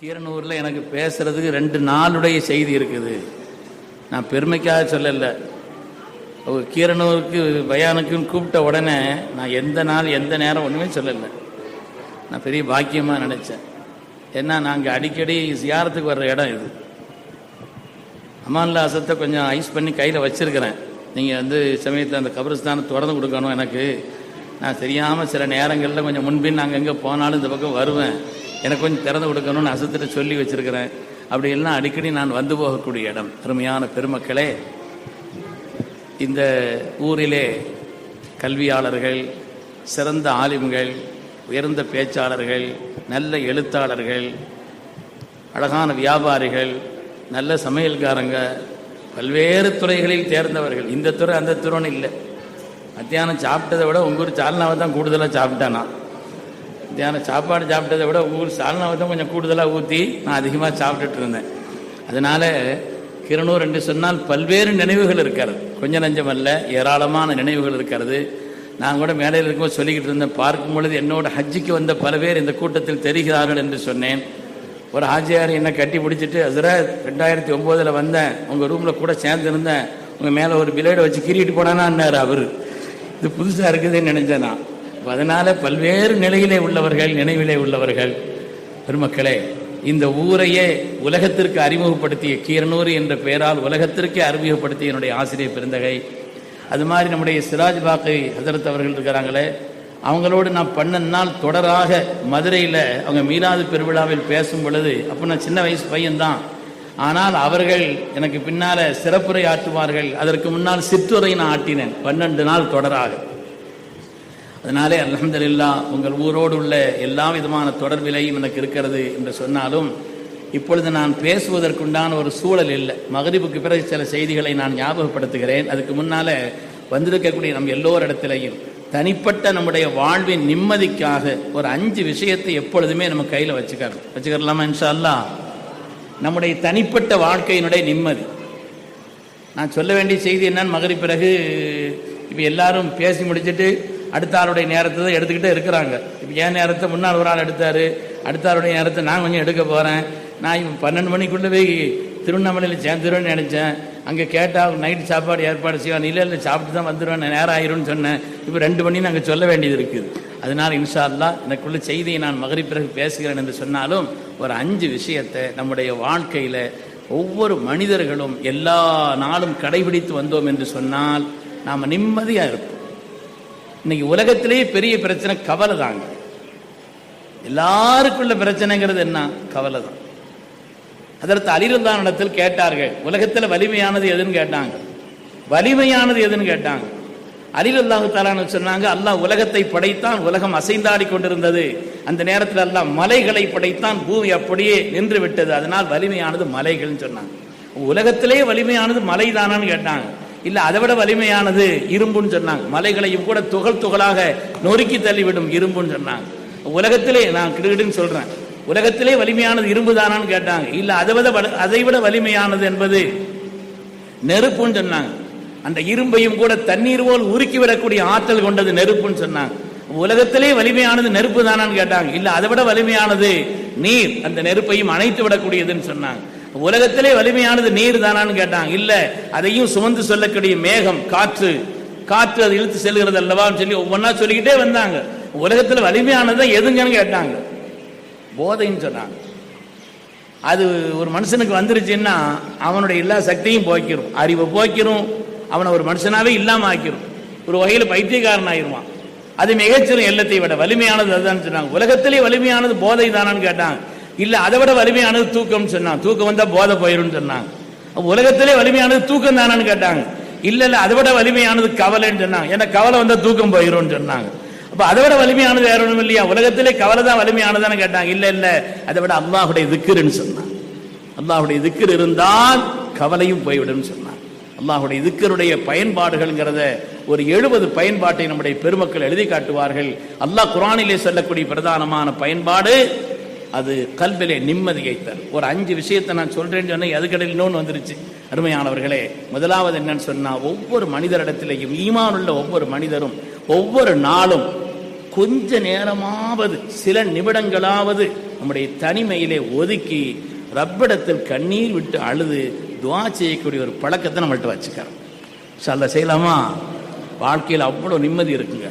கீரனூரில் எனக்கு பேசுறதுக்கு ரெண்டு நாளுடைய செய்தி இருக்குது. நான் பெருமைக்காக சொல்லலை. அவங்க கீரனூருக்கு பயானுக்குன்னு கூப்பிட்ட உடனே நான் எந்த நாள் எந்த நேரம் ஒன்றுமே சொல்லலை. நான் பெரிய பாக்கியமாக நினச்சேன். ஏன்னா நாங்கள் அடிக்கடி சியாரத்துக்கு வர்ற இடம் இது. அமான்ல அசத்தை கொஞ்சம் ஐஸ் பண்ணி கையில் வச்சுருக்கிறேன். நீங்கள் வந்து சமயத்தில் அந்த கபரஸ்தானை திறந்து கொடுக்கணும் எனக்கு. நான் தெரியாமல் சில நேரங்களில் கொஞ்சம் முன்பின் நாங்கள் எங்கே போனாலும் இந்த பக்கம் வருவேன். எனக்கு கொஞ்சம் திறந்து கொடுக்கணும்னு அசத்திட்ட சொல்லி வச்சிருக்கிறேன். அப்படி எல்லாம் அடிக்கடி நான் வந்து போகக்கூடிய இடம். அருமையான பெருமக்களே இந்த ஊரிலே கல்வியாளர்கள் சிறந்த ஆலிம்கள் உயர்ந்த பேச்சாளர்கள் நல்ல எழுத்தாளர்கள் அழகான வியாபாரிகள் நல்ல சமையல்காரங்க பல்வேறு துறைகளில் தேர்ந்தவர்கள். இந்த துறை அந்த துறைன்னு இல்லை. மத்தியானம் சாப்பிட்டதை விட உங்கள் ஊர் சால்னாவை தான் கூடுதலாக சாப்பிட்டேன் நான். மத்தியானம் சாப்பாடு சாப்பிட்டதை விட ஊர் சால்னாவை கொஞ்சம் கூடுதலாக ஊற்றி நான் அதிகமாக சாப்பிட்டுட்டு இருந்தேன். அதனால் கிரணூர் என்று சொன்னால் பல்வேறு நினைவுகள் இருக்கிறது. கொஞ்சம் நஞ்சம் அல்ல ஏராளமான நினைவுகள் இருக்கிறது. நான் கூட மேடையில் இருக்கும்போது சொல்லிக்கிட்டு இருந்தேன் பார்க்கும் பொழுது என்னோட ஹஜ்ஜிக்கு வந்த பல பேர் இந்த கூட்டத்தில் தெரிகிறார்கள் என்று சொன்னேன். ஒரு ஹாஜியார் என்னை கட்டி பிடிச்சிட்டு அதில் ரெண்டாயிரத்தி ஒம்போதில் வந்தேன். உங்கள் ரூமில் கூட சேர்ந்துருந்தேன் உங்கள் மேலே ஒரு பிளேடை வச்சு கீறிட்டு போனானா? அவர். இது புதுசாக இருக்குதுன்னு நினைச்சேன் நான். அப்போ அதனால் பல்வேறு நிலையிலே உள்ளவர்கள் நினைவிலே உள்ளவர்கள். பெருமக்களே இந்த ஊரையே உலகத்திற்கு அறிமுகப்படுத்திய கீரனூர் என்ற பெயரால் உலகத்திற்கே அறிமுகப்படுத்திய என்னுடைய ஆசிரியர் பெருந்தகை. அது மாதிரி நம்முடைய சிராஜ் பாக்கை ஹசரத் அவர்கள் இருக்கிறாங்களே அவங்களோடு நான் பண்ண நாள் தொடராக மதுரையில் அவங்க மீலாது பெருவிழாவில் பேசும் பொழுது அப்போ நான் சின்ன வயசு பையன்தான். ஆனால் அவர்கள் எனக்கு பின்னால சிறப்புரை ஆற்றுவார்கள் அதற்கு முன்னால் சிற்றுரை நான் ஆட்டினேன் பன்னெண்டு நாள் தொடராக. அதனாலே அலமதுல்லா உங்கள் ஊரோடு உள்ள எல்லா விதமான தொடர்பிலையும் எனக்கு இருக்கிறது என்று சொன்னாலும் இப்பொழுது நான் பேசுவதற்குண்டான ஒரு சூழல் இல்லை. மகரிபுக்கு பிறகு சில செய்திகளை நான் ஞாபகப்படுத்துகிறேன். அதுக்கு முன்னால வந்திருக்கக்கூடிய நம் எல்லோரிடத்திலையும் தனிப்பட்ட நம்முடைய வாழ்வின் நிம்மதிக்காக ஒரு அஞ்சு விஷயத்தை எப்பொழுதுமே நம்ம கையில் வச்சுக்கணும். வச்சுக்கிறலாமா இன்ஷா அல்லாஹ் நம்முடைய தனிப்பட்ட வாழ்க்கையினுடைய நிம்மதி. நான் சொல்ல வேண்டிய செய்தி என்னன்னு மகரி பிறகு இப்போ எல்லாரும் பேசி முடிச்சிட்டு அடுத்த ஆளுடைய நேரத்தை தான் எடுத்துக்கிட்டே இருக்கிறாங்க. இப்போ என் நேரத்தை முன்னால் ஒரு ஆள் எடுத்தார். அடுத்த ஆளுடைய நேரத்தை நான் கொஞ்சம் எடுக்க போகிறேன் நான் இப்போ பன்னெண்டு மணிக்குள்ளே போய் திருவண்ணாமலையில் சேர்ந்துருவேன்னு நினச்சேன். அங்கே கேட்டால் நைட்டு சாப்பாடு ஏற்பாடு செய்வான். இல்லை இல்லை சாப்பிட்டு தான் வந்துடுவேன் நான் நேரம் ஆயிரும்னு சொன்னேன். இப்போ ரெண்டு மணி நாங்கள் சொல்ல வேண்டியது இருக்குது அதனால் இன்ஷா அல்லாஹ் எனக்குள்ள செய்தியை நான் மகரி பிறகு பேசுகிறேன் என்று சொன்னாலும் ஒரு அஞ்சு விஷயத்தை நம்முடைய வாழ்க்கையில் ஒவ்வொரு மனிதர்களும் எல்லா நாளும் கடைபிடித்து வந்தோம் என்று சொன்னால் நாம் நிம்மதியாக இருப்போம். இன்னைக்கு உலகத்திலேயே பெரிய பிரச்சனை கவலை தாங்க எல்லாருக்குள்ள பிரச்சனைங்கிறது என்ன? கவலை தான் அதற்கு அலிரந்தான் இடத்தில் கேட்டார்கள் உலகத்தில் வலிமையானது எதுன்னு கேட்டாங்க. வலிமையானது எதுன்னு கேட்டாங்க. அலிரல்லாஹு தாலான்னு சொன்னாங்க அல்லாஹ் உலகத்தை படைத்தான் உலகம் அசைந்தாடி கொண்டிருந்தது. அந்த நேரத்தில் அல்லாஹ் மலைகளை படைத்தான் பூமி அப்படியே நின்று விட்டது. அதனால் வலிமையானது மலைகள்னு சொன்னாங்க. உலகத்திலே வலிமையானது மலை தானான்னு கேட்டாங்க. இல்ல அதை விட வலிமையானது இரும்புன்னு சொன்னாங்க. மலைகளையும் கூட துகள் துகளாக நொறுக்கி தள்ளிவிடும் இரும்புன்னு சொன்னாங்க. உலகத்திலே நான் கிடுகிடுன்னு சொல்றேன். உலகத்திலே வலிமையானது இரும்பு தானான்னு கேட்டாங்க. இல்ல அதை விட வலி- அதை விட வலிமையானது என்பது நெருப்புன்னு சொன்னாங்க. அந்த இரும்பையும் கூட தண்ணீர் போல் உருக்கி விடக்கூடிய ஆற்றல் கொண்டது நெருப்புன்னு சொன்னாங்க. உலகத்திலே வலிமையானது நெருப்பு தானான்னு கேட்டாங்க. இல்ல அதை விட வலிமையானது நீர். அந்த நெருப்பையும் அணைத்து விடக்கூடியதுன்னு சொன்னாங்க. உலகத்திலே வலிமையானது நீர் தானான்னு கேட்டாங்க. இல்ல அதையும் சுமந்து சொல்லக்கூடிய மேகம் காற்று. காற்று அது இழுத்து செல்கிறது அல்லவான்னு சொல்லி ஒவ்வொன்றா சொல்லிக்கிட்டே வந்தாங்க. உலகத்தில் வலிமையானது எதுங்கன்னு கேட்டாங்க. போதைன்னு சொன்னாங்க. அது ஒரு மனுஷனுக்கு வந்துருச்சுன்னா அவனுடைய எல்லா சக்தியும் போக்கிரும் அறிவை போக்கிரும் அவனை ஒரு மனுஷனாவே இல்லாம ஆக்கிரும். ஒரு வகையில் பைத்தியக்காரன் ஆயிருவான். அது மிகச்சிறும் எல்லத்தை விட வலிமையானது அதுதான் சொன்னாங்க. உலகத்திலே வலிமையானது போதை தானான்னு கேட்டாங்க. இல்ல அதை விட வலிமையானது தூக்கம் சொன்னாங்க. தூக்கம் வந்தா போதை போயிரும்னு சொன்னாங்க. உலகத்திலே வலிமையானது தூக்கம் தானான்னு கேட்டாங்க. இல்ல இல்ல அதை விட வலிமையானது கவலைன்னு சொன்னாங்க. ஏன்னா கவலை வந்தா தூக்கம் போயிடும்னு சொன்னாங்க. அப்ப அதை விட வலிமையானது வேற ஒன்றும் இல்லையா? உலகத்திலே கவலை தான் வலிமையானதான்னு கேட்டாங்க. இல்ல இல்ல அதை விட அல்லாஹுடைய திக்குன்னு சொன்னாங்க. அல்லாஹுடைய திக்கர் இருந்தால் கவலையும் போய்விடும் சொன்னான் அல்லாஹுடைய திக்கருடைய பயன்பாடுகள்ங்கிறத ஒரு எழுபது பயன்பாட்டை நம்முடைய பெருமக்கள் எழுதி காட்டுவார்கள். அல்லாஹ் குரானிலே சொல்லக்கூடிய பிரதானமான பயன்பாடு அது கல்விலே நிம்மதியை தரும் ஒரு அஞ்சு விஷயத்தை நான் சொல்றேன்னு சொன்னால் அதுக்கடையில் இன்னொன்று வந்துருச்சு. அருமையானவர்களே முதலாவது என்னன்னு சொன்னால் ஒவ்வொரு மனிதரிடத்திலேயும் ஈமானுள்ள ஒவ்வொரு மனிதரும் ஒவ்வொரு நாளும் கொஞ்ச நேரமாவது சில நிமிடங்களாவது நம்முடைய தனிமையிலே ஒதுக்கி ரப்பிடத்தில் கண்ணீர் விட்டு அழுது துவா செய்யக்கூடிய ஒரு பழக்கத்தை நம்மள்கிட்ட வச்சுக்கிறோம் சொல்ல செய்யலாமா? வாழ்க்கையில் அவ்வளோ நிம்மதி இருக்குங்க.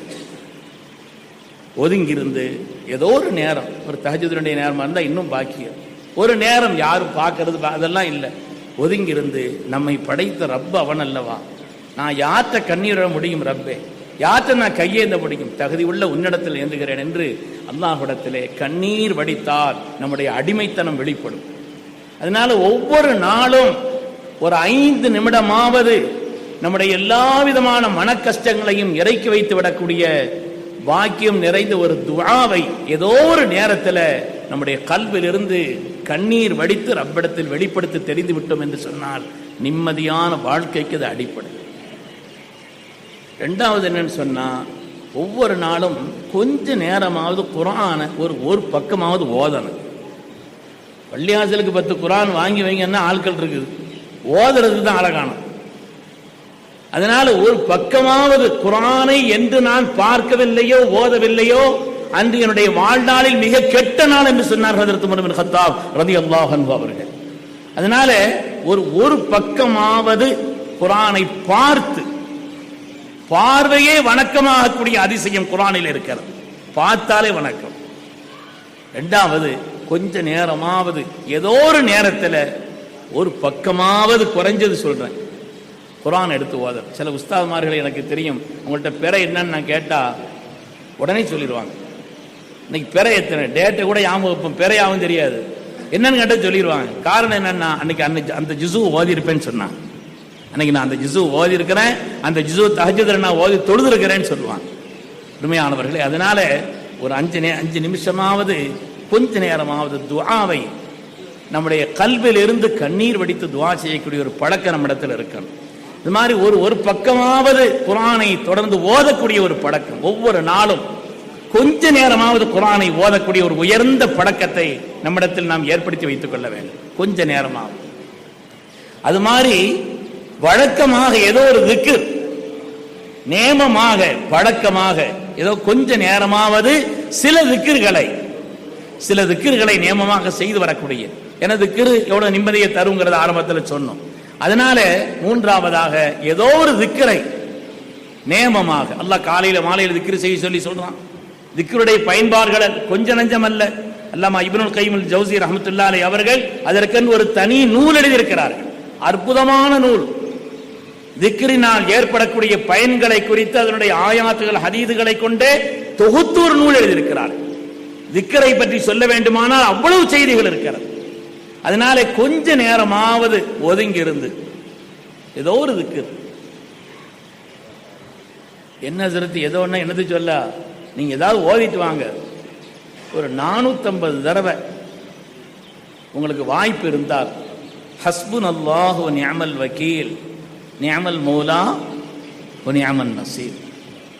ஒதுங்கியிருந்து ஏதோ ஒரு நேரம் ஒரு தஹஜுதனுடைய நேரமாக இருந்தால் இன்னும் பாக்கியம். ஒரு நேரம் யாரும் பார்க்கறது அதெல்லாம் இல்லை. ஒதுங்கியிருந்து நம்மை படைத்த ரப்ப அவன் அல்லவா? நான் யார்த்த கண்ணீர் முடியும் ரப்பே? யார்த்த நான் கையேந்த முடியும்? தகுதி உள்ள உன்னிடத்தில் ஏந்துகிறேன் என்று அல்லாஹிடத்திலே கண்ணீர் வடித்தால் நம்முடைய அடிமைத்தனம் வெளிப்படும். அதனால ஒவ்வொரு நாளும் ஒரு ஐந்து நிமிடமாவது நம்முடைய எல்லா விதமான மன கஷ்டங்களையும் இறக்கி வைத்து விடக்கூடிய வாக்கியம் நிறைந்த ஒரு துவாவை ஏதோ ஒரு நேரத்தில் நம்முடைய கல்விலிருந்து கண்ணீர் வடித்து ரப்பிடத்தில் வெளிப்படுத்தி தெரிந்து விட்டோம் என்று சொன்னால் நிம்மதியான வாழ்க்கைக்கு அது அடிப்படை. ரெண்டாவது என்னன்னு சொன்னா ஒவ்வொரு நாளும் கொஞ்ச நேரமாவது குரானை ஒரு ஒரு பக்கமாவது ஓதணும். பள்ளியாசலுக்கு பத்து குரான் வாங்கி வைங்கன்னா ஆட்கள் இருக்குது. ஓதுறதுக்கு தான் அழகானது அதனால ஒரு பக்கமாவது குரானை என்று நான் பார்க்கவில்லையோ ஓதவில்லையோ அன்று என்னுடைய வாழ்நாளில் மிக கெட்ட நாள் என்று சொன்னார் ஹதரத் உமர் பின் கத்தாப் ரலியல்லாஹு அன்ஹு அவர்கள். அதனால ஒரு ஒரு பக்கமாவது குரானை பார்த்து பார்வையே வணக்கமாகக்கூடிய அதிசயம் குரானில் இருக்கிறது. பார்த்தாலே வணக்கம். ரெண்டாவது கொஞ்ச நேரமாவது ஏதோ ஒரு நேரத்தில் ஒரு பக்கமாவது குறைஞ்சது சொல்றேன். குரான் எடுத்து ஓத. சில உஸ்தாதுமார்கள் எனக்கு தெரியும். உங்கள்கிட்ட பிற என்னன்னு நான் கேட்டால் உடனே சொல்லிடுவாங்க இன்னைக்கு பிற எத்தனை? டேட்டை கூட ஞாபகம் வைப்போம். பிறையாவும் தெரியாது. என்னன்னு கேட்டால் சொல்லிடுவாங்க காரணம் என்னன்னா அன்னைக்கு அன்னைக்கு அந்த ஜிசு ஓதி இருப்பேன்னு சொன்னான். அன்னைக்கு நான் அந்த ஜிசு ஓதிருக்கிறேன் அந்த ஜிசு தஹஜுதில் நான் ஓதி தொழுது இருக்கிறேன்னு சொல்லுவாங்க. உண்மையானவர்களே அதனால ஒரு அஞ்சு நே அஞ்சு நிமிஷமாவது கொஞ்ச நேரமாவது துவாவை நம்முடைய கல்வியிலிருந்து கண்ணீர் வடித்து துவா செய்யக்கூடிய ஒரு பழக்கம் நம்மிடத்தில் இருக்கணும். இது மாதிரி ஒரு ஒரு பக்கமாவது குரானை தொடர்ந்து ஓதக்கூடிய ஒரு பழக்கம். ஒவ்வொரு நாளும் கொஞ்ச நேரமாவது குரானை ஓதக்கூடிய ஒரு உயர்ந்த பழக்கத்தை நம்மிடத்தில் நாம் ஏற்படுத்தி வைத்துக் கொள்ள வேண்டும். கொஞ்ச நேரமாவது. அது மாதிரி வழக்கமாக ஏதோ ஒரு திக்கு நேமமாக பழக்கமாக ஏதோ கொஞ்ச நேரமாவது சில திக்கிர்களை சில திக்கிர்களை நியமமாக செய்து வரக்கூடிய எனது திக்கிரு எவ்வளவு நிம்மதியை தருங்கிறத ஆரம்பத்தில் சொன்னோம். அதனால மூன்றாவதாக ஏதோ ஒரு திக்கரை நேமமாக. அல்லாஹ் காலையில மாலையில் திக்ரு செய்ய சொல்லி சொல்றான். திக்ருடைய பயன்பாடுகள் கொஞ்ச நஞ்சம் அல்ல. அல்லாமா இப்னுல் கைமுல் ஜவுசி ரஹமத்துல்லாலை அவர்கள் அதற்கென்று ஒரு தனி நூல் எழுதியிருக்கிறார்கள். அற்புதமான நூல். திக்ரினால் ஏற்படக்கூடிய பயன்களை குறித்து அதனுடைய ஆயாத்துகள் ஹதீதுகளை கொண்டே தொகுத்து ஒரு நூல் எழுதியிருக்கிறார்கள். திக்கரை பற்றி சொல்ல வேண்டுமானால் அவ்வளவு செய்திகள் இருக்கிறது. அதனால கொஞ்ச நேரமாவது ஒதுங்கி இருந்து ஏதோ ஒரு திக்கர் என்ன சிறுத்து ஏதோ ஒன்று என்னது சொல்ல? நீங்க ஏதாவது ஓதிட்டு வாங்க. ஒரு நானூத்தம்பது தடவை. உங்களுக்கு வாய்ப்பு இருந்தால் ஹஸ்புன் அல்லாஹு நியமல் வக்கீல் நியமல் மௌலா நியமல் நசீர்.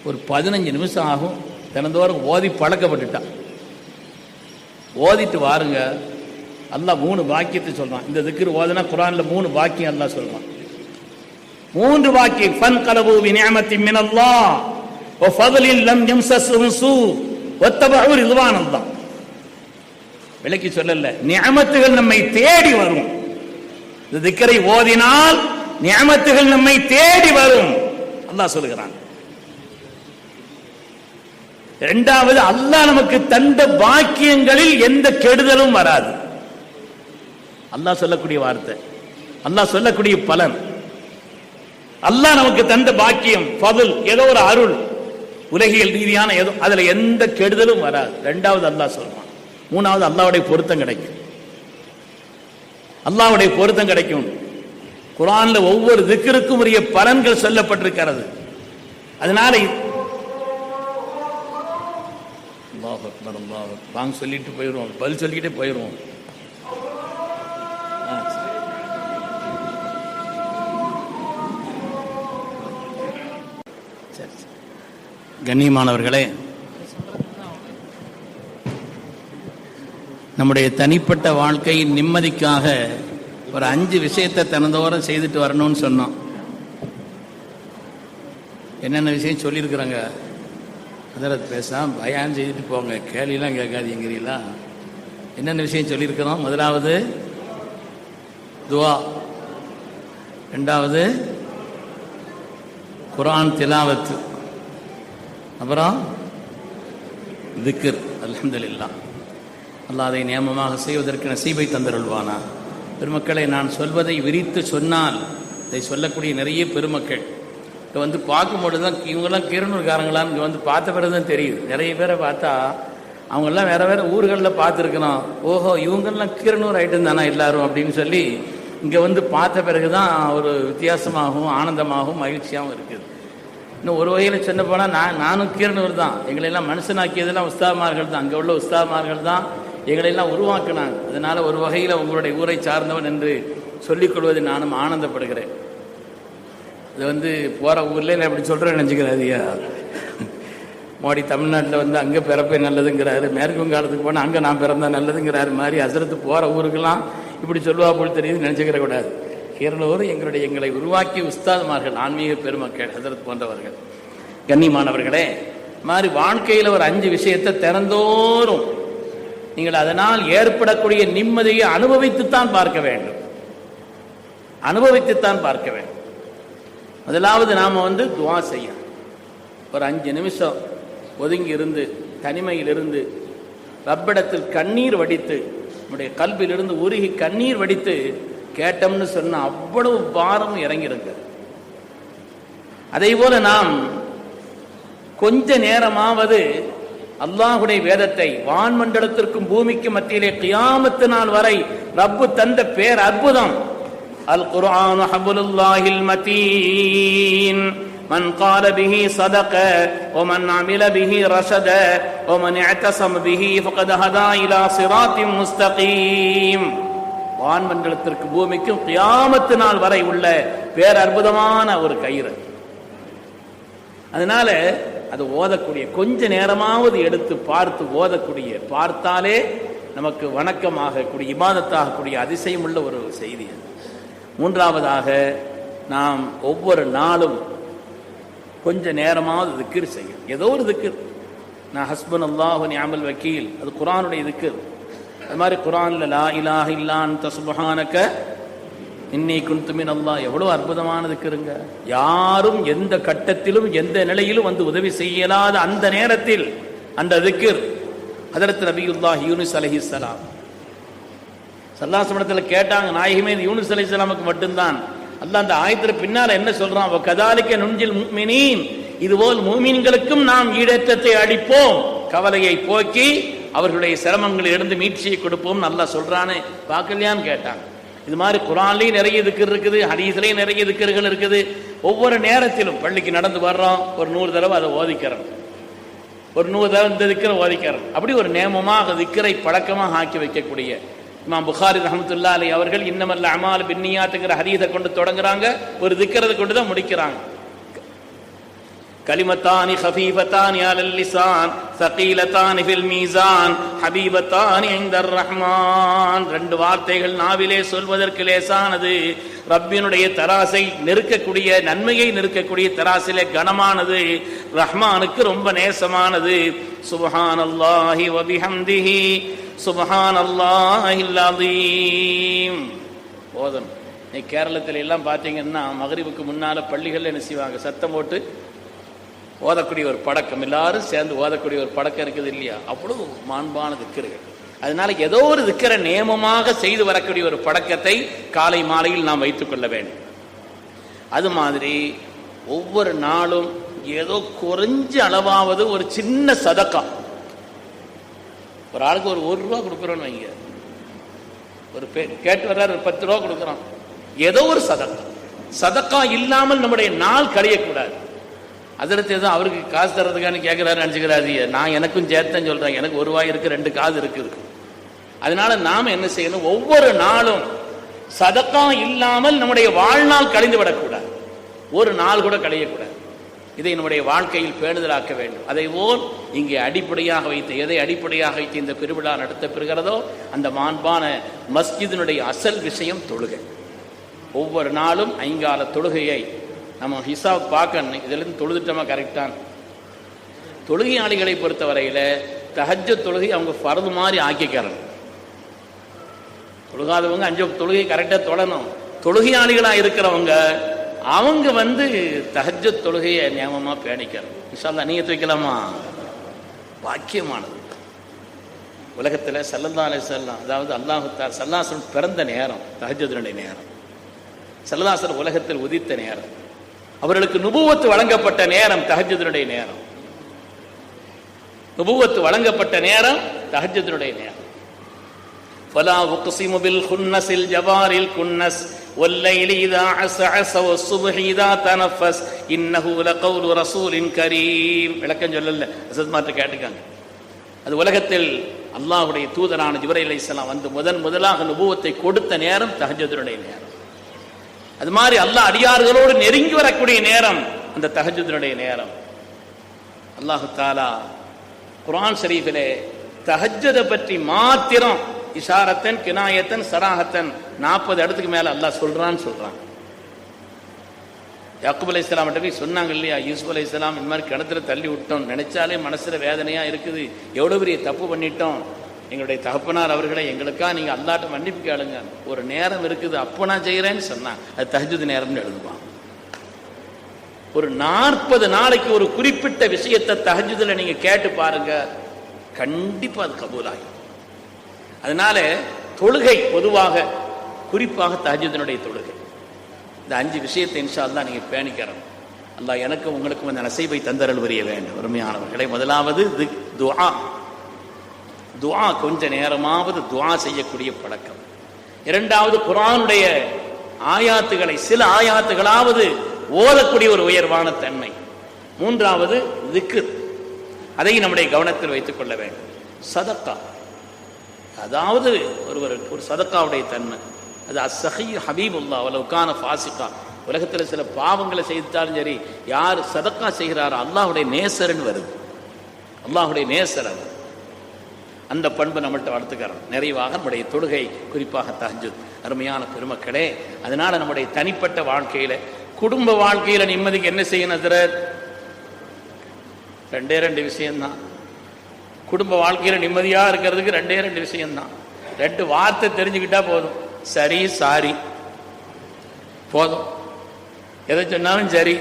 ஒரு பதினஞ்சு நிமிஷம் ஆகும். தினந்தோறும் ஓதி பழக்கப்பட்டுட்டான் ஓதிட்டு வாருங்க. அல்லாஹ் மூணு வாக்கியத்தை சொல்றான். இந்த திக்ரு ஓதுனா குரான்ல மூணு வாக்கியம் அல்லாஹ் சொல்கிறான் மூன்று வாக்கியம் ஃபன் கலவு விநியமத்தி மினல்லா ஓ ஃபதலில் லம் எம்சஸ் சு ஒத்தபகு ரிதுவான் அல்லாஹ் விலக்கி சொல்லல நியமத்துகள் நம்மை தேடி வரும். இந்த திக்கரை ஓதினால் நியமத்துகள் நம்மை தேடி வரும். அல்லாஹ் சொல்லுகிறான். இரண்டாவது அல்லாஹ் நமக்கு தந்த பாக்கியங்களில் எந்த கெடுதலும் வராது. அல்லாஹ் சொல்லக்கூடிய வார்த்தை. அல்லாஹ் சொல்லக்கூடிய பலன். அல்லாஹ் நமக்கு தந்த பாக்கியம் பதில் ஏதோ ஒரு அருள். உலகியல் ரீதியான ஏதோ அதுல எந்த கெடுதலும் வராது. ரெண்டாவது அல்லாஹ் சொல்றான். மூணாவது அல்லாவுடைய பொருத்தம் கிடைக்கும். அல்லாவுடைய பொருத்தம் கிடைக்கும். குரான்ல ஒவ்வொரு திக்கிற்கும் உரிய பலன்கள் சொல்லப்பட்டிருக்கிறது. அதனால வாங்க சொல்லிட்டு போயிடுவோம். பதில் சொல்லிக்கிட்டே போயிடுவோம். கண்ணியமானவர்களே நம்முடைய தனிப்பட்ட வாழ்க்கையின் நிம்மதிக்காக ஒரு அஞ்சு விஷயத்தை தினந்தோறும் செய்துட்டு வரணும்னு சொன்னோம். என்னென்ன விஷயம் சொல்லியிருக்கிறாங்க? அதில் பேசாம பயான் செய்துட்டு போங்க. கேள்விலாம் கேட்காதீங்கிறீங்களா? என்னென்ன விஷயம் சொல்லியிருக்கிறோம்? முதலாவது துவா. ரெண்டாவது குரான் திலாவத்து. அப்புறம் திக்கர் அலமதுல்லா அல்லாஹ் அதை நியமமாக செய்வதற்கு நசீபை தந்தருள்வானா? பெருமக்களை நான் சொல்வதை விரித்து சொன்னால் இதை சொல்லக்கூடிய நிறைய பெருமக்கள். இங்கே வந்து பார்க்கும்பொழுது தான் இவங்கெல்லாம் கீரனூர்காரங்களாம் இங்கே வந்து பார்த்த பிறகு தான் தெரியுது. நிறைய பேரை பார்த்தா அவங்கெல்லாம் வேறு வேறு ஊர்களில் பார்த்துருக்கணும். ஓஹோ இவங்கெல்லாம் கீரனூர் ஐட்டம் தானே எல்லாரும் அப்படின்னு சொல்லி இங்கே வந்து பார்த்த பிறகு தான் ஒரு வித்தியாசமாகவும் ஆனந்தமாகவும் மகிழ்ச்சியாகவும் இருக்குது. இன்னும் ஒரு வகையில் சொன்ன போனால் நான் நானும் கீரனூர் தான். எங்களெல்லாம் மனுஷனாக்கியதெல்லாம் உஸ்தாமார்கள் தான். அங்கே உள்ள உஸ்தாமார்கள் தான் எங்களையெல்லாம் உருவாக்குனாங்க. அதனால் ஒரு வகையில் உங்களுடைய ஊரை சார்ந்தவன் என்று சொல்லிக் கொள்வது நானும் ஆனந்தப்படுகிறேன். இது வந்து போகிற ஊர்லேயே நான் இப்படி சொல்கிறேன் நினச்சிக்கிறாதியா மோடி தமிழ்நாட்டில் வந்து அங்கே பிறப்பே நல்லதுங்கிறாரு. மேற்கு வங்காளத்துக்கு போனால் அங்கே நான் பிறந்தா நல்லதுங்கிறாரு மாதிரி அசரத்து போகிற ஊருக்கெல்லாம் இப்படி சொல்லுவா போல் தெரியுது நினச்சிக்கிற கூடாது. கேரளூர் எங்களுடைய எங்களை உருவாக்கிய உஸ்தாதுமார்கள் ஆன்மீக பெருமக்கள் ஹசரத் போன்றவர்கள். கண்ணியமானவர்களே மாதிரி வாழ்க்கையில் ஒரு அஞ்சு விஷயத்தை திறந்தோறும் நீங்கள் அதனால் ஏற்படக்கூடிய நிம்மதியை அனுபவித்துத்தான் பார்க்க வேண்டும். அனுபவித்துத்தான் பார்க்க வேண்டும். முதலாவது நாம் வந்து துவா செய்ய ஒரு அஞ்சு நிமிஷம் ஒதுங்கி இருந்து தனிமையிலிருந்து ரப்பிடத்தில் கண்ணீர் வடித்து நம்முடைய கல்வியிலிருந்து உருகி கண்ணீர் வடித்து கேட்டோம்னு சொன்ன அவ்வளவு பாரமும் இறங்கிருங்க அதே போல நாம் கொஞ்ச நேரமாவது அல்லாஹுடைய வேதத்தை வான்மண்டலத்திற்கும் பூமிக்கும் மத்தியிலே கியாமத்து நாள் வரை ரப்பு தந்த பேர் அற்புதம் அல் குர்ஆன் ஹபுலுல்லாஹில் மதீன் من قال به صدق ومن عمل به رشد ومن اعتصم به فقد هدى الى صراط مستقيم வான்மண்டலத்திற்கு பூமிக்கும் கியாமத்து நாள் வரை உள்ள பேர் அற்புதமான ஒரு கயிறு. அதனால அது ஓதக்கூடிய கொஞ்ச நேரமாவது எடுத்து பார்த்து ஓதக்கூடிய பார்த்தாலே நமக்கு வணக்கமாகக்கூடிய இபாதத்தாகக்கூடிய அதிசயம் உள்ள ஒரு செய்தி அது. மூன்றாவதாக நாம் ஒவ்வொரு நாளும் கொஞ்ச நேரமாவது திக்கிர் செய்யும் ஏதோ ஒரு திக்கிர். நான் ஹஸ்பன் அல்லாஹு நியாமல் வக்கீல். அது குரானுடைய திக்கிர். அது மாதிரி குரான்ல லா இலாஹ இல்லான் தசுபஹானக்க இன்னை குந்துமின் அல்லா எவ்வளவு அற்புதமானதுக்கு இருங்க யாரும் எந்த கட்டத்திலும் எந்த நிலையிலும் வந்து உதவி செய்யலாத அந்த நேரத்தில் அந்த திக்கிர் ஹதரத் நபியுல்லாஹ் யூனிஸ் அலஹிஸ்லாம் சல்லாசமடத்தில் கேட்டாங்க நாயகமே யூனிஸ் அலிஸ்லாமுக்கு மட்டும்தான். அல்ல அந்த ஆயத்தில் பின்னால என்ன சொல்றான்? கதாலிக்க நுஞ்சில் மீனின் இதுபோல் மூமின்களுக்கும் நாம் ஈடேற்றத்தை அடிப்போம் கவலையை போக்கி அவர்களுடைய சிரமங்களில் எழுந்து மீட்சியை கொடுப்போம் நல்லா சொல்றானே. பார்க்கலையான்னு கேட்டாங்க. இது மாதிரி குரான்லயும் நிறைய திக்கர் இருக்குது ஹதீஸ்லயும் நிறைய திக்கர்கள் இருக்குது. ஒவ்வொரு நேரத்திலும் பள்ளிக்கு நடந்து வர்றோம் ஒரு நூறு தடவை அதை ஓதிக்கிறோம். ஒரு நூறு தடவை இந்த திக்கரை ஓதிக்கிறோம். அப்படி ஒரு நேமமாக திக்கரை பழக்கமாக ஆக்கி வைக்கக்கூடிய இமாம் புகாரி ரஹமத்துல்லா அலி அவர்கள் இன்னமல்ல அமால் பின்னியாத்துங்கிற ஹரீதை கொண்டு தொடங்குறாங்க ஒரு திக்கிறதை கொண்டு தான் முடிக்கிறாங்க. كلمتان خفيفتان على اللسان ثقيلتان في الميزان حبيبتان عند الرحمن ரெண்டு வார்த்தைகள் நாவிலே சொல்வதற்கு லேசானது ரப்பினுடைய தராசை நெருக்கக்கூடிய நன்மையை நெருக்கக்கூடிய தராசிலே கனமானது ரஹ்மானுக்கு ரொம்ப நேசமானது சுபஹானல்லாஹி வபிஹம்திஹி சுபஹானல்லாஹில் அலீம் போதும் நீ கேரளத்தில் எல்லாம் பார்த்தீங்கன்னா மகரிபுக்கு முன்னால பள்ளிகள்ல என்ன செய்வாங்க சத்தம் போட்டு ஓதக்கூடிய ஒரு பழக்கம் எல்லாரும் சேர்ந்து ஓதக்கூடிய ஒரு பழக்கம் இருக்குது இல்லையா? அவ்வளவு மாண்பான திக்கர்கள். அதனால ஏதோ ஒரு திக்கர நியமமாக செய்து வரக்கூடிய ஒரு பழக்கத்தை காலை மாலையில் நாம் வைத்துக் கொள்ள வேண்டும். அது மாதிரி ஒவ்வொரு நாளும் ஏதோ குறைஞ்ச அளவாவது ஒரு சின்ன சதக்கம். ஒரு ஆளுக்கு ஒரு ஒரு ரூபா கொடுக்குறோன்னு வைங்க. ஒரு கேட்டு வர்றாரு ஒரு பத்து ரூபா கொடுக்குறோம். ஏதோ ஒரு சதக்கம். சதக்கம் இல்லாமல் நம்முடைய நாள் கழியக்கூடாது. அதிரத்து எதுவும் அவருக்கு காசு தர்றதுக்கான்னு கேட்குறாரு நினச்சிக்கிறாரு நான் எனக்கும் சேர்த்தேன்னு சொல்கிறேன் எனக்கு ஒரு வாய் இருக்குது ரெண்டு காது இருக்குது அதனால நாம் என்ன செய்யணும்? ஒவ்வொரு நாளும் சதக்கம் இல்லாமல் நம்முடைய வாழ்நாள் கழிந்து விடக்கூடாது. ஒரு நாள் கூட கழியக்கூடாது. இதை நம்முடைய வாழ்க்கையில் பேணுதலாக்க வேண்டும். அதை போல் இங்கே அடிப்படையாக வைத்து எதை அடிப்படையாக வைத்து இந்த பெருவிழா நடத்தப்பெறுகிறதோ அந்த மாண்பான மஸ்ஜிதினுடைய அசல் விஷயம் தொழுகை. ஒவ்வொரு நாளும் ஐங்கால தொழுகையை நம்ம ஹிசாப் பார்க்கணும். இதுலேருந்து தொழுதுட்டோமா? கரெக்டான தொழுகையாளிகளை பொறுத்தவரையில் தஹஜ்ஜத் தொழுகை அவங்க ஃபரது மாதிரி ஆக்கிக்கிறணும் தொழுகாதவங்க அஞ்சு தொழுகை கரெக்டாக தொடணும். தொழுகையாளிகளாக இருக்கிறவங்க அவங்க வந்து தஹஜ தொழுகையை நியமமாக பேணிக்கிறோம் இன்ஷால்லா நீங்க துவைக்கலாமா பாக்கியமானது. உலகத்தில் சல்லல்லா அலை செல்லாம் அதாவது அல்லாஹுத்தார் சல்லாசன் பிறந்த நேரம் தஹஜனுடைய நேரம். சல்லதாசர் உலகத்தில் உதித்த நேரம். அவர்களுக்கு நுபுவத்து வழங்கப்பட்ட நேரம் தஹஜனுடைய நேரம் நுபுவத்து வழங்கப்பட்ட நேரம் தஹஜனுடைய நேரம் فلا أقسم بالخنس الجوار الكنس والليل إذا عسعس والصبح إذا تنفس إنه لقول رسول كريم விளக்கம் சொல்லல அசத் மாற்ற கேட்டுக்காங்க அது உலகத்தில் அல்லாஹ்வுடைய தூதரான ஜிப்ரைல் அலைஹிஸ்ஸலாம் வந்து முதன் முதலாக நுபுவத்தை கொடுத்த நேரம் தஹஜ்ஜுடைய நேரம் அது மாதிரி அல்லாஹ் அடியார்களோடு நெருங்கி வரக்கூடிய நேரம் அந்த தஹஜ்ஜுடைய நேரம். அல்லாஹு தாலா குரான் ஷரீஃபிலே தஹஜதை பற்றி மாத்திரம் இஷாரத்தன் கினாயத்தன் சராஹத்தன் நாற்பது இடத்துக்கு மேல அல்லாஹ் சொல்றான்னு சொல்றான். யாக்குப் அலி இஸ்லாம் போய் சொன்னாங்க இல்லையா யூசுப் அலி இஸ்லாம் இந்த மாதிரி கிணத்துல தள்ளி விட்டோம் நினைச்சாலே மனசுல வேதனையா இருக்குது எவ்வளவு பெரிய தப்பு பண்ணிட்டோம் எங்களுடைய தகப்பனார் அவர்களை எங்களுக்கா நீங்க அல்லாட்ட மன்னிப்பு கேளுங்க. ஒரு நேரம் இருக்குது அப்போ நான் செய்யறேன்னு சொன்னான் அது தஹஜுது நேரம்னு எழுதுவான். ஒரு நாற்பது நாளைக்கு ஒரு குறிப்பிட்ட விஷயத்தை தஹஜுதுல நீங்க கேட்டு பாருங்க கண்டிப்பா அது கபூலாகும். அதனால தொழுகை பொதுவாக குறிப்பாக தஹஜுதனுடைய தொழுகை. இந்த அஞ்சு விஷயத்தை இன்ஷா தான் நீங்க பேணிக்கிறோம் அல்லா எனக்கும் உங்களுக்கும் அந்த நசைவை தந்தரல் புரிய வேண்டும். அருமையானவர்களை முதலாவது துஆ. துவா கொஞ்ச நேரமாவது துவா செய்யக்கூடிய பழக்கம். இரண்டாவது குரானுடைய ஆயாத்துகளை சில ஆயாத்துகளாவது ஓதக்கூடிய ஒரு உயர்வான தன்மை. மூன்றாவது திக்கு அதை நம்முடைய கவனத்தில் வைத்துக் கொள்ள வேண்டும். சதக்கா. அதாவது ஒருவர் ஒரு சதக்காவுடைய தன்மை. அது அசஹி ஹபீபுல்லா உலகான ஃபாசிகா. உலகத்தில் சில பாவங்களை செய்தாலும் சரி யார் சதக்கா செய்கிறாரோ அல்லாஹுடைய நேசர்னு வருது. அல்லாஹுடைய நேசர் அது. அந்த பண்பு நம்மள்ட்ட வளர்த்துக்கிறோம் நிறைவாக நம்முடைய தொழுகை குறிப்பாக தகஞ்சது அருமையான பெருமக்களே அதனால நம்முடைய தனிப்பட்ட வாழ்க்கையில குடும்ப வாழ்க்கையில நிம்மதிக்கு என்ன செய்யணும் ஹஜ்ரத்? ரெண்டே ரெண்டு விஷயம்தான். குடும்ப வாழ்க்கையில நிம்மதியா இருக்கிறதுக்கு ரெண்டே ரெண்டு விஷயம்தான். ரெண்டு வார்த்தை தெரிஞ்சுக்கிட்டா போதும். சரி சாரி. போதும். எதை சொன்னாலும் சரி.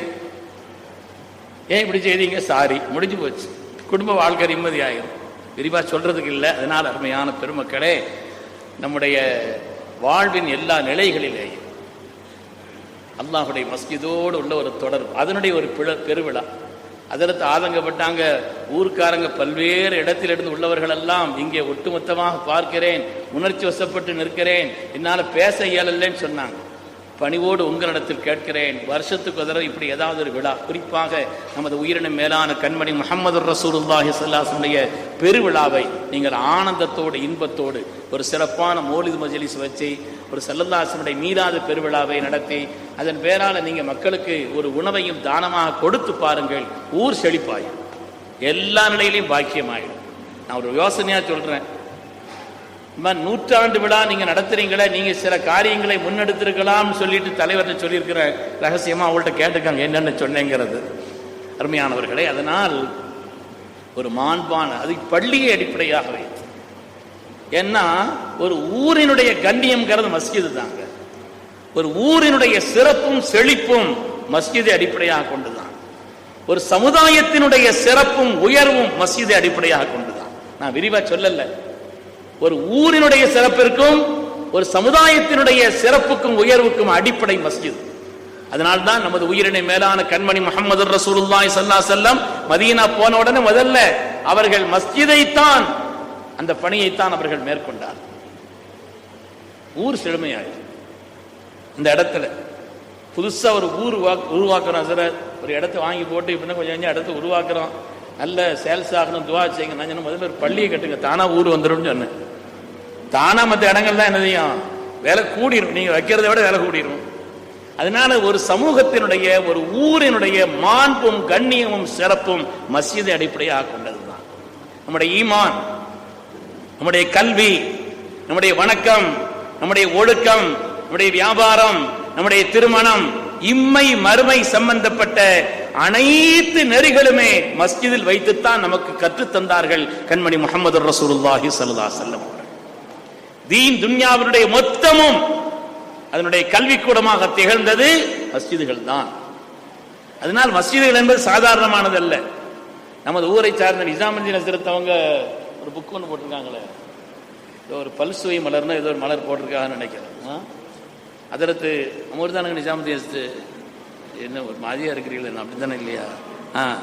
ஏன் இப்படி செய்தீங்க? சாரி. முடிஞ்சு போச்சு. குடும்ப வாழ்க்கை நிம்மதி ஆயிரும் விரிவாக சொல்றதுக்கு இல்லை. அதனால் அருமையான பெருமக்களே நம்முடைய வாழ்வின் எல்லா நிலைகளிலேயும் அல்லாஹுடைய மஸ்ஜிதோடு உள்ள ஒரு தொடர்பு. அதனுடைய ஒரு பிழ பெருவிழா. அதில் ஆதங்கப்பட்டாங்க ஊர்க்காரங்க பல்வேறு இடத்திலிருந்து உள்ளவர்கள் எல்லாம் இங்கே ஒட்டுமொத்தமாக பார்க்கிறேன் உணர்ச்சி வசப்பட்டு நிற்கிறேன் என்னால் பேச இயலலைன்னு சொன்னாங்க. பணிவோடு உங்களிடத்தில் கேட்கிறேன். வருஷத்துக்கு ஒரு தடவை இப்படி ஏதாவது ஒரு விழா. குறிப்பாக நமது உயிரினம் மேலான கண்மணி முகமது ரசூலுல்லாஹி சல்லாசனுடைய பெருவிழாவை நீங்கள் ஆனந்தத்தோடு இன்பத்தோடு ஒரு சிறப்பான மோலிது மஜலிஸ் வச்சு ஒரு செல்லல்லாசனுடைய மீதாத பெருவிழாவை நடத்தி அதன் பேரால் நீங்கள் மக்களுக்கு ஒரு உணவையும் தானமாக கொடுத்து பாருங்கள். ஊர் செழிப்பாயும் எல்லா நிலையிலையும் பாக்கியமாயிடும் நான் ஒரு யோசனையாக சொல்கிறேன் இந்த மாதிரி நூற்றாண்டு விழா நீங்க நடத்துறீங்களே நீங்க சில காரியங்களை முன்னெடுத்திருக்கலாம்னு சொல்லிட்டு தலைவர்கிட்ட சொல்லியிருக்கிற ரகசியமா அவங்கள்ட்ட கேட்டுக்காங்க என்னென்னு சொன்னேங்கிறது. அருமையானவர்களே அதனால் ஒரு மாண்பான அது பள்ளியை அடிப்படையாக வைத்து ஏன்னா ஒரு ஊரினுடைய கண்ணியம்ங்கிறது மஸ்ஜிது தாங்க. ஒரு ஊரினுடைய சிறப்பும் செழிப்பும் மஸ்ஜிதை அடிப்படையாக கொண்டுதான். ஒரு சமுதாயத்தினுடைய சிறப்பும் உயர்வும் மஸ்ஜிதை அடிப்படையாக கொண்டுதான். நான் விரிவா சொல்லலை. ஒரு ஊரினுடைய சிறப்பிற்கும் ஒரு சமுதாயத்தினுடைய சிறப்புக்கும் உயர்வுக்கும் அடிப்படை மஸ்ஜித். அதனால்தான் நமது உயிரினை மேலான கண்மணி முகமது ரசூலுல்லாய் சல்லா செல்லம் மதீனா போன உடனே முதல்ல அவர்கள் மஸ்ஜிதைத்தான் அந்த பணியைத்தான் அவர்கள் மேற்கொண்டார். ஊர் செழுமையாயிரு இந்த இடத்துல புதுசா ஒரு ஊர் உருவாக்குறோம் சார் ஒரு இடத்த வாங்கி போட்டு இப்படின்னா கொஞ்சம் கொஞ்சம் இடத்த உருவாக்குறோம். நல்ல சேல்ஸ் ஆகணும் துவா செய்யுங்க நான் சொன்ன முதல்ல ஒரு பள்ளியை கட்டுங்க. தானா ஊர் வந்துடும் சொன்னேன். தானா மற்ற இடங்கள் தான் என்ன செய்யும் வேலை கூடிரும். நீங்க வைக்கிறத விட வேலை கூடிரும். அதனால ஒரு சமூகத்தினுடைய ஒரு ஊரினுடைய மாண்பும் கண்ணியமும் சிறப்பும் மஸ்ஜிதை அடிப்படையாக கொண்டதுதான் நம்முடைய ஈமான் நம்முடைய கல்வி நம்முடைய வணக்கம் நம்முடைய ஒழுக்கம் நம்முடைய வியாபாரம் நம்முடைய திருமணம் இம்மை மறுமை சம்பந்தப்பட்ட அனைத்து நெறிகளுமே மஸ்ஜிதில் வைத்துத்தான் நமக்கு கற்றுத் தந்தார்கள் கண்மணி முகமது ரசூலுல்லாஹி சல்லா செல்லம் தீன் துன்யாவினுடைய மொத்தமும் அதனுடைய கல்விக்கூடமாக திகழ்ந்தது மஸ்ஜிதுகள் தான். அதனால் மஸ்ஜிதுகள் என்பது சாதாரணமானது அல்ல. நமது ஊரை சார்ந்த நிஜாமுதீன் சிறுத்தவங்க ஒரு புக் ஒன்று போட்டிருக்காங்களே. ஏதோ ஒரு பல்சுவை மலர்னு ஏதோ ஒரு மலர் போட்டிருக்காங்கன்னு நினைக்கிறேன். அதற்கு அமர்தானங்க நிஜாமுதீன் என்ன ஒரு மாதிரியாக இருக்கிறீங்களே என்ன அப்படி தானே இல்லையா? ஆ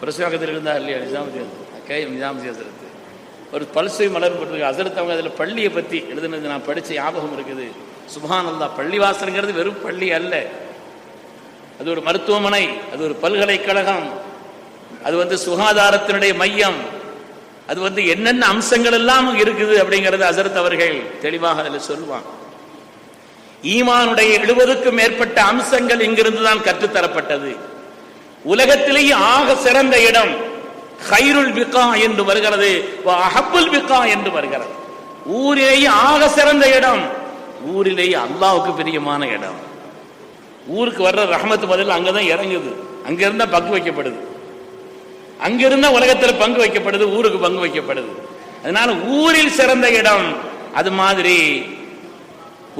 பிரசவாக்கத்தில் இருந்தா இல்லையா நிஜாமுதீன் கே நிஜாமுதீன் ஹசரத் ஒரு பல்சை மலர் போட்டிருக்கு. ஹசரத் அவங்க அதில் பள்ளியை பற்றி எழுதுனது நான் படிச்ச ஞாபகம் இருக்குது. சுபானந்தா பள்ளி பள்ளிவாசல்ங்கிறது வெறும் பள்ளி அல்ல. அது ஒரு மருத்துவமனை அது ஒரு பல்கலைக்கழகம் அது வந்து சுகாதாரத்தினுடைய மையம் அது வந்து என்னென்ன அம்சங்கள் எல்லாம் இருக்குது அப்படிங்கிறது அசரத் அவர்கள் தெளிவாக அதில் சொல்லுவான் ஈமானுடைய எழுபதுக்கும் மேற்பட்ட அம்சங்கள் இங்கிருந்து தான் கற்றுத்தரப்பட்டது. உலகத்திலேயே ஆக சிறந்த இடம் ஹைருல் பிகா என்று வருகிறது அஹப்புல் பிகா என்று வருகிறது. ஊரிலேயே ஆக சிறந்த இடம் ஊரிலேயே அல்லாவுக்கு பிரியமான இடம். ஊருக்கு வர்ற ரஹமத்து பதில் அங்கதான் இறங்குது. அங்க இருந்தா பங்கு வைக்கப்படுது. அங்க இருந்தா உலகத்துல பங்கு வைக்கப்படுது ஊருக்கு பங்கு வைக்கப்படுது. அதனால ஊரில் சிறந்த இடம் அது மாதிரி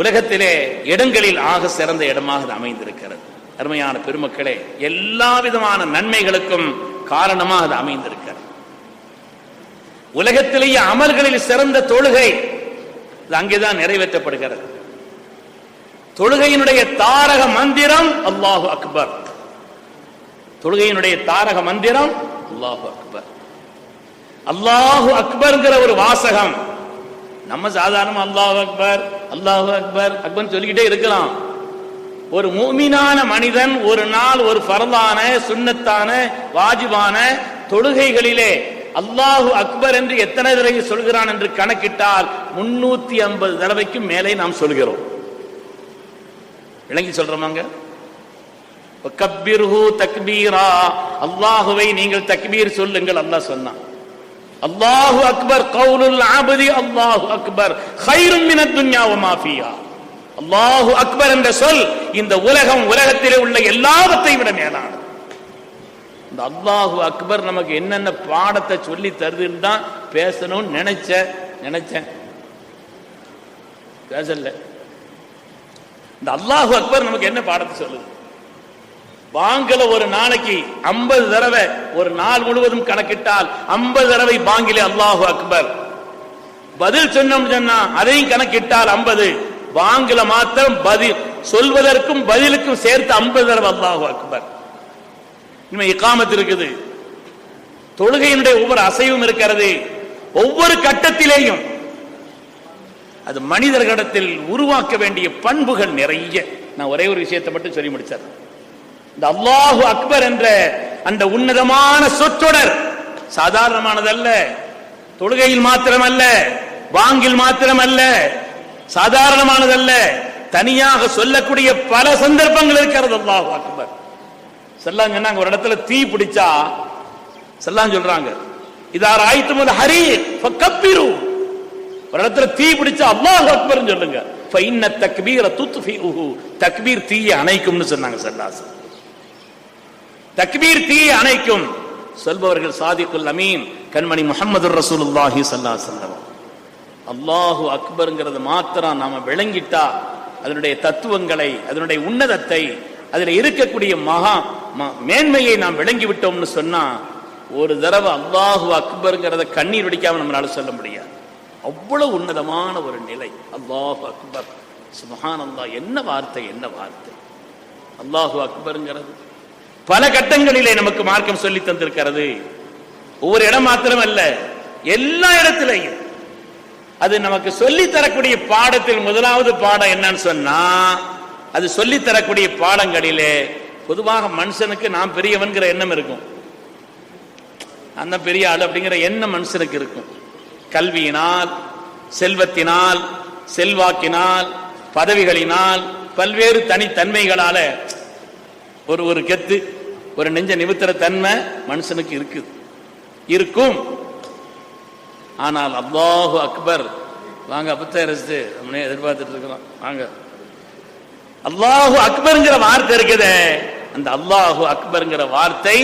உலகத்திலே இடங்களில் ஆக சிறந்த இடமாக அமைந்திருக்கிறது. அருமையான பெருமக்களே எல்லா விதமான நன்மைகளுக்கும் காரணமாக அது அமைந்திருக்கிறது. உலகத்திலேயே அமல்களில் சிறந்த தொழுகை அங்கேதான் நிறைவேற்றப்படுகிறது. தொழுகையினுடைய தாரக மந்திரம் அல்லாஹு அக்பர். தொழுகையினுடைய தாரக மந்திரம் அல்லாஹு அக்பர். அல்லாஹு அக்பர்ங்கிற ஒரு வாசகம். நம்ம சாதாரண அல்லாஹு அக்பர் அல்லாஹு அக்பர் அக்பர் சொல்லிக்கிட்டே இருக்கலாம். ஒரு மூமினான மனிதன் ஒரு நாள் ஒரு பரலான சுண்ணத்தான வாஜிபான தொழுகைகளிலே அல்லாஹு அக்பர் என்று எத்தனை தடவை சொல்கிறான் என்று கணக்கிட்டால் முன்னூத்தி ஐம்பது தடவைக்கும் மேலே நாம் சொல்கிறோம். விளங்கி சொல்றோமாங்க? கப்பிர்ஹு தக்பீரா. அல்லாஹுவை நீங்கள் தக்பீர் சொல்லுங்கள் அல்லாஹ் சொன்னான். அல்லாஹு அக்பர் கவுலுல் ஆபதி அல்லாஹு அக்பர். ஹைரும் மின துன்யாவ மாஃபியா அல்லாஹு அக்பர் என்ற சொல் இந்த உலகம் உலகத்திலே உள்ள எல்லாவற்றை விட மேலானது. இந்த அல்லாஹு அக்பர் நமக்கு என்னென்ன பாடத்தை சொல்லி தருதுன்னு தான் பேசணும்னு நினைச்ச நினைச்சேன். பேசல. இந்த அல்லாஹு அக்பர் நமக்கு என்ன பாடத்தை சொல்லுது? பாங்கில ஒரு நாளைக்கு ஐம்பது தடவை ஒரு நாள் முழுவதும் கணக்கிட்டால் ஐம்பது தடவை பாங்கிலே அல்லாஹு அக்பர். பதில் சொன்னோம் சொன்னா அதையும் கணக்கிட்டால் ஐம்பது. பாங்கில மாத்திரம் பதில் சொல்வதற்கும் பதிலுக்கும் சேர்த்து ஐம்பது தடவை அல்லாஹு அக்பர். இனிமே இக்காமத்து இருக்குது. தொழுகையினுடைய ஒவ்வொரு அசைவும் இருக்கிறது. ஒவ்வொரு கட்டத்திலேயும் அது மனிதர்களிடத்தில் உருவாக்க வேண்டிய பண்புகள் நிறைய. நான் ஒரே ஒரு விஷயத்தை மட்டும் சொல்லி முடிச்சேன் இந்த அல்லாஹு அக்பர் என்ற அந்த உன்னதமான சொற்றொடர் சாதாரணமானதல்ல தொழுகையில் மாத்திரமல்ல வாங்கில் மாத்திரமல்ல சாதாரணமானதல்ல தனியாக சொல்லக்கூடிய பல சந்தர்ப்பங்கள் இருக்கிறது அல்லாஹு அக்பர். செல்லாங்க சொன்னாங்க ஒரு இடத்துல தீ பிடிச்சா செல்லாம் சொல்றாங்க. இதார் ஆயித்து முதல் ஹரி கப்பிரு ஒரு இடத்துல தீ பிடிச்சா அல்லாஹ் அக்பர் சொல்லுங்க. தக்பீர தூத்து தக்பீர் தீயை அணைக்கும்னு சொன்னாங்க சல்லாஸ் தக்பீர் தீயை அணைக்கும். சொல்பவர்கள் சாதிக்குல் அமீன் கண்மணி முகமது ரசூலுல்லாஹி சல்லா அலைஹி அல்லாஹு அக்பருங்கிறது மாத்திரம் நாம விளங்கிட்டா அதனுடைய தத்துவங்களை அதனுடைய உன்னதத்தை அதில் இருக்கக்கூடிய மகா ம- மேன்மையை நாம் விளங்கி விட்டோம்னு சொன்னா ஒரு தடவை அல்லாஹு அக்பருங்கிறத கண்ணீர் வெடிக்காம நம்மளால சொல்ல முடியாது. அவ்வளவு உன்னதமான ஒரு நிலை அல்லாஹு அக்பர். சுமஹான் அல்லாஹ் என்ன வார்த்தை என்ன வார்த்தை? அல்லாஹு அக்பருங்கிறது பல கட்டங்களிலே நமக்கு மார்க்கம் சொல்லி தந்திருக்கிறது. ஒவ்வொரு இடம் மாத்திரம் அல்ல எல்லா இடத்திலையும். அது நமக்கு சொல்லி தரக்கூடிய பாடத்தில் முதலாவது பாடம் என்னன்னு சொன்னா அது சொல்லி தரக்கூடிய பாடங்களிலே பொதுவாக மனுஷனுக்கு நான் பெரியவன்கிற எண்ணம் இருக்கும். அந்த பெரிய ஆள் அப்படிங்கிற எண்ணம் மனுஷனுக்கு இருக்கும். கல்வியினால் செல்வத்தினால் செல்வாக்கினால் பதவிகளினால் பல்வேறு தனித்தன்மைகளால ஒரு ஒரு கெத்து ஒரு நெஞ்ச நிமித்திர தன்மை மனுஷனுக்கு இருக்குது. இருக்கும். ஆனால் அல்லாஹு அக்பர் வாங்க அப்பத்த அரசு நம்மளே எதிர்பார்த்துட்டு இருக்கிறோம். வாங்க. அல்லாஹு அக்பர்ங்கிற வார்த்தை இருக்குதே. அந்த அல்லாஹு அக்பருங்கிற வார்த்தை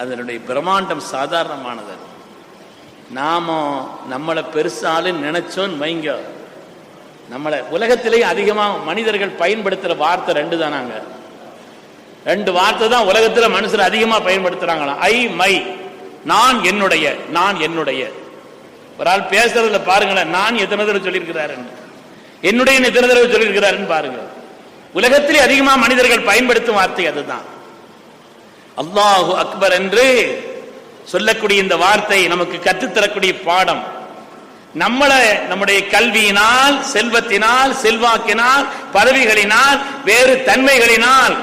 அதனுடைய பிரம்மாண்டம் சாதாரணமானது. நாம நம்மளை பெருசாலும் நினைச்சோன்னு வைங்க. நம்மளை உலகத்திலேயே அதிகமா மனிதர்கள் பயன்படுத்துற வார்த்தை ரெண்டு தானாங்க ரெண்டு வார்த்தை தான் உலகத்தில் மனுஷர் அதிகமா பயன்படுத்துறாங்களாம். ஐ மை நான் என்னுடைய நான் என்னுடைய. ஒரு ஆள் பேசுறதுல பாருங்களேன் நான் எத்தனை தடவை சொல்லியிருக்கிறாருன்னு. என்னுடைய எத்தனை தடவை சொல்லியிருக்கிறாருன்னு பாருங்க உலகத்திலே அதிகமா மனிதர்கள் பயன்படுத்தும் வார்த்தை அதுதான். அல்லாஹு அக்பர் என்று சொல்லக்கூடிய இந்த வார்த்தை நமக்கு கற்றுத்தரக்கூடிய பாடம். நம்மளை நம்முடைய கல்வியினால் செல்வத்தினால் செல்வாக்கினால் பதவிகளினால் வேறு தன்மைகளினால்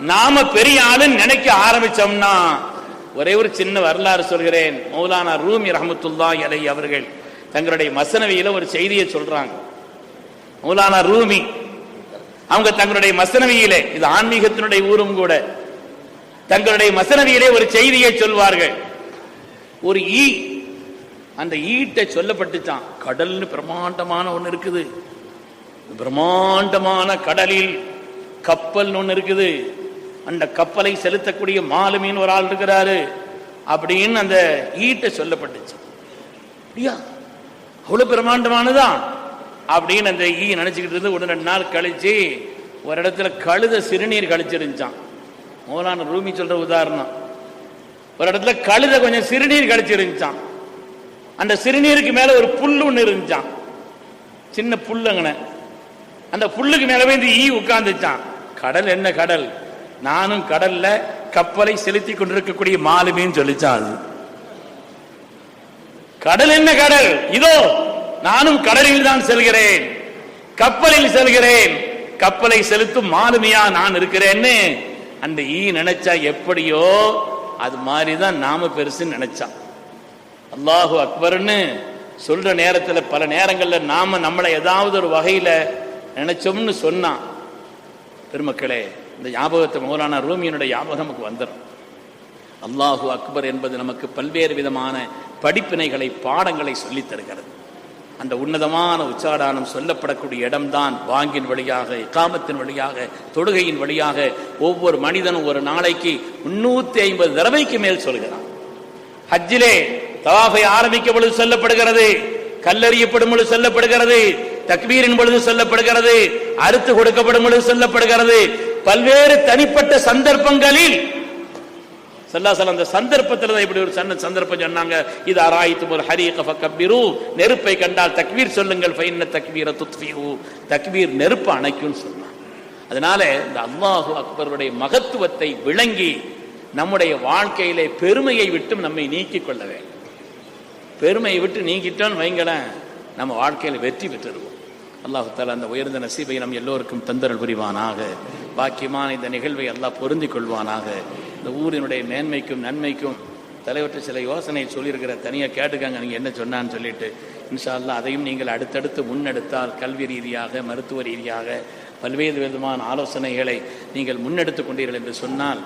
நாம பெரிய ஆளுன்னு நினைக்க ஆரம்பிச்சோம்னா ஒரே ஒரு சின்ன வரலாறு சொல்கிறேன். மௌலானா ரூமி ரஹமத்துல்லா அலை அவர்கள் தங்களுடைய மசனவியில ஒரு செய்தியை சொல்றாங்க. மௌலானா ரூமி அவங்க தங்களுடைய மசனவியிலே இது ஆன்மீகத்தினுடைய ஊரும் கூட தங்களுடைய மசனவியிலே ஒரு செய்தியை சொல்வார்கள். ஒரு ஈ அந்த ஈட்ட சொல்லப்பட்டுச்சான் கடல்னு பிரம்மாண்டமான ஒண்ணு இருக்குது. பிரம்மாண்டமான கடலில் கப்பல் ஒண்ணு இருக்குது. அந்த கப்பலை செலுத்தக்கூடிய மாலுமின்னு ஒரு ஆள் இருக்கிறாரு அப்படின்னு அந்த ஈட்ட சொல்லப்பட்டுச்சு. அப்படியா? அவ்வளவு பிரம்மாண்டமானதான் அப்படின்னு அந்த ஈ நினைச்சுக்கிட்டு இருந்து ஒரு ரெண்டு நாள் கழிச்சு ஒரு இடத்துல கழுத சிறுநீர் கழிச்சிருந்துச்சான் மோலான ரூமி சொல்ற உதாரணம். ஒரு இடத்துல கழுத கொஞ்சம் சிறுநீர் கழிச்சிருந்துச்சான் அந்த சிறுநீருக்கு மேல ஒரு புல்லு ஒன்று இருந்துச்சான் சின்ன புல்லுங்கன. அந்த புல்லுக்கு மேல போய் இந்த ஈ உட்காந்துச்சான் கடல் என்ன கடல்? நானும் கடல்ல கப்பலை செலுத்தி கொண்டிருக்கக்கூடிய மாலுமின்னு சொல்லிச்சான் அது. கடல் என்ன கடல்? இதோ நானும் கடலில் தான் செல்கிறேன். கப்பலில் செல்கிறேன். கப்பலை செலுத்தும் மாலுமியா நான் இருக்கிறேன்னு அந்த ஈ நினைச்சா எப்படியோ அது மாதிரிதான் நாம பெருசுன்னு நினைச்சான் அல்லாஹு அக்பர்னு சொல்ற நேரத்துல பல நேரங்கள்ல நாம நம்மளை ஏதாவது ஒரு வகையில நினைச்சோம்னு சொன்னான் பெருமக்களே இந்த ஞாபகத்தை மௌலானா ரூமியனுடைய ஞாபகம் நமக்கு வந்துடும் அல்லாஹு அக்பர் என்பது நமக்கு பல்வேறு விதமான படிப்பினைகளை பாடங்களை சொல்லித் தருகிறது. அந்த உன்னதமான உச்சாடானம் சொல்லப்படக்கூடிய இடம்தான் வாங்கின் வழியாக இக்காமத்தின் வழியாக தொடுகையின் வழியாக ஒவ்வொரு மனிதனும் ஒரு நாளைக்கு முன்னூத்தி ஐம்பது தடவைக்கு மேல் சொல்கிறான். ஹஜ்ஜிலே தவாஃபை ஆரம்பிக்கும் பொழுது சொல்லப்படுகிறது கல்லறியப்படும் பொழுது சொல்லப்படுகிறது தக்பீரின் பொழுது சொல்லப்படுகிறது அறுத்து கொடுக்கப்படும் பொழுது சொல்லப்படுகிறது பல்வேறு தனிப்பட்ட சந்தர்ப்பங்களில் சல்லாசல் அந்த சந்தர்ப்பத்தில் தான் இப்படி ஒரு சன்ன சந்தர்ப்பம் சொன்னாங்க. இது அராயித்து ஒரு ஹரீக கபீரு நெருப்பை கண்டால் தக்வீர் சொல்லுங்கள் ஃபைன்ன தக்வீர துத்ஃபிஹு தக்வீர் நெருப்பு அணைக்கும்னு சொன்னாங்க அதனால இந்த அல்லாஹு அக்பருடைய மகத்துவத்தை விளங்கி நம்முடைய வாழ்க்கையிலே பெருமையை விட்டும் நம்மை நீக்கிக் கொள்ள வேண்டும். பெருமையை விட்டு நீக்கிட்டோன்னு வைங்களேன் நம்ம வாழ்க்கையில் வெற்றி பெற்றிருவோம் அல்லாஹு தாலா அந்த உயர்ந்த நசீபை நம் எல்லோருக்கும் தந்தரல் புரிவானாக. பாக்கியமான இந்த நிகழ்வை அல்லாஹ் பொருந்தி கொள்வானாக. இந்த ஊரினுடைய மேன்மைக்கும் நன்மைக்கும் தலைவற்ற சில யோசனை சொல்லியிருக்கிற தனியாக கேட்டுக்காங்க நீங்கள் என்ன சொன்னான்னு சொல்லிட்டு. இன்ஷா அல்லாஹ் அதையும் நீங்கள் அடுத்தடுத்து முன்னெடுத்தால் கல்வி ரீதியாக மருத்துவ ரீதியாக பல்வேறு விதமான ஆலோசனைகளை நீங்கள் முன்னெடுத்து கொண்டீர்கள் என்று சொன்னால்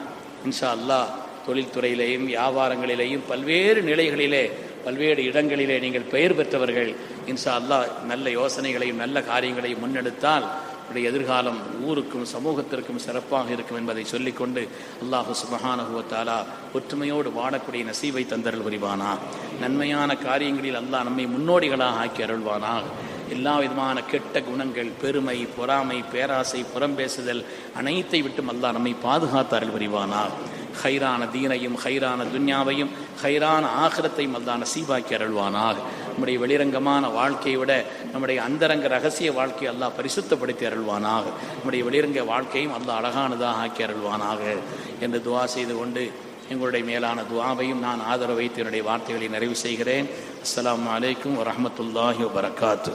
இன்ஷா அல்லாஹ் தொழில்துறையிலேயும் வியாபாரங்களிலேயும் பல்வேறு நிலைகளிலே பல்வேறு இடங்களிலே நீங்கள் பெயர் பெற்றவர்கள். இன்ஷா அல்லாஹ் நல்ல யோசனைகளையும் நல்ல காரியங்களையும் முன்னெடுத்தால் உடைய எதிர்காலம் ஊருக்கும் சமூகத்திற்கும் சிறப்பாக இருக்கும் என்பதை சொல்லிக்கொண்டு அல்லாஹு சுபஹானஹுவத்தாலா ஒற்றுமையோடு வாழக்கூடிய நசீவை தந்தரல் புரிவானா நன்மையான காரியங்களில் அல்லாஹ் நம்மை முன்னோடிகளாக ஆக்கி அருள்வானா எல்லா விதமான கெட்ட குணங்கள் பெருமை பொறாமை பேராசை புறம்பேசுதல் அனைத்தை விட்டும் அல்லாஹ் நம்மை பாதுகாத்து அருள் புரிவானா ஹைரான தீனையும் ஹைரான துன்யாவையும் ஹைரான ஆகிரத்தையும் அல்லாஹ் நசீபாக்கி அருள்வானாக. நம்முடைய வெளிரங்கமான வாழ்க்கையை விட நம்முடைய அந்தரங்க ரகசிய வாழ்க்கையை அல்லாஹ் பரிசுத்தப்படுத்தி அருள்வானாக. நம்முடைய வெளிரங்க வாழ்க்கையும் அல்லாஹ் அழகானதாக ஆக்கி அருள்வானாக என்று துவா செய்து கொண்டு எங்களுடைய மேலான துவாவையும் நான் ஆதரவு வைத்து என்னுடைய வார்த்தைகளை நிறைவு செய்கிறேன். அஸ்லாம் அலைக்கும் வரமத்துல்லாஹி வரகாத்து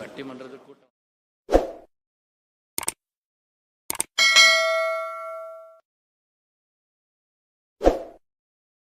கட்டிமன்றத்துக்கு